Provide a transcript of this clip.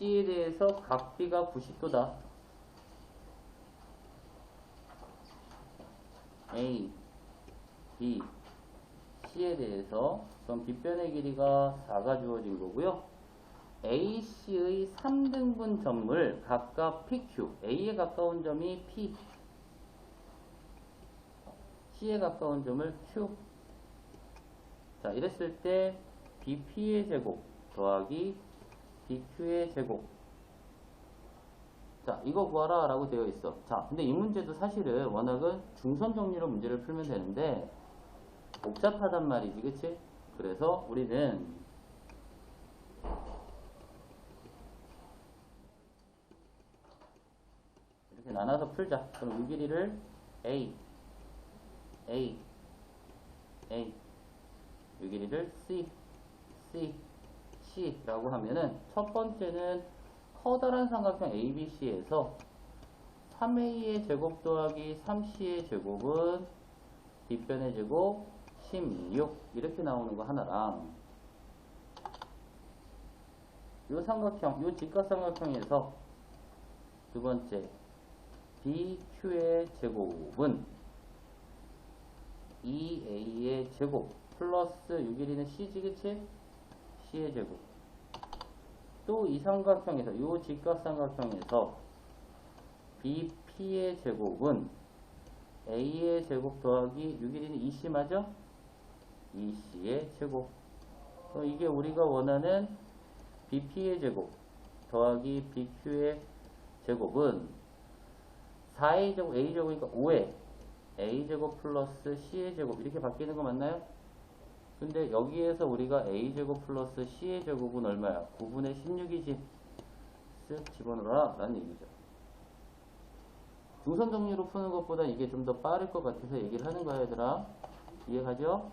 C에 대해서 각 B가 90도다. A, B, C에 대해서 그럼 빗변의 길이가 4가 주어진 거고요. AC의 3등분 점을 각각 PQ, A에 가까운 점이 P, C에 가까운 점을 Q. 자, 이랬을 때 BP의 제곱 더하기 BQ의 제곱. 자, 이거 구하라 라고 되어 있어. 자, 근데 이 문제도 사실은 워낙은 중선 정리로 문제를 풀면 되는데 복잡하단 말이지, 그치? 그래서 우리는 이렇게 나눠서 풀자. 그럼 이 길이를 A, A, A, 이 길이를 C, C, C라고 하면은 첫 번째는 커다란 삼각형 ABC에서 3A의 제곱 더하기 3C의 제곱은 뒷변의 제곱 16 이렇게 나오는 거 하나랑 요 삼각형, 요 직각삼각형에서 두 번째 BQ의 제곱은 2A의 제곱 플러스 6일이는 C지 그치? C의 제곱 또 이 삼각형에서 요 직각삼각형에서 BP의 제곱은 A의 제곱 더하기 6일이는 2C 맞아? 2C의 제곱 그럼 이게 우리가 원하는 BP의 제곱 더하기 BQ의 제곱은 4A 제곱 A 제곱이니까 5에 A 제곱 플러스 C의 제곱 이렇게 바뀌는 거 맞나요? 근데 여기에서 우리가 A 제곱 플러스 C의 제곱은 얼마야? 9분의 16이지 쓱 집어넣어라 라는 얘기죠 중선 정리로 푸는 것보다 이게 좀 더 빠를 것 같아서 얘기를 하는 거야 얘들아 이해가죠?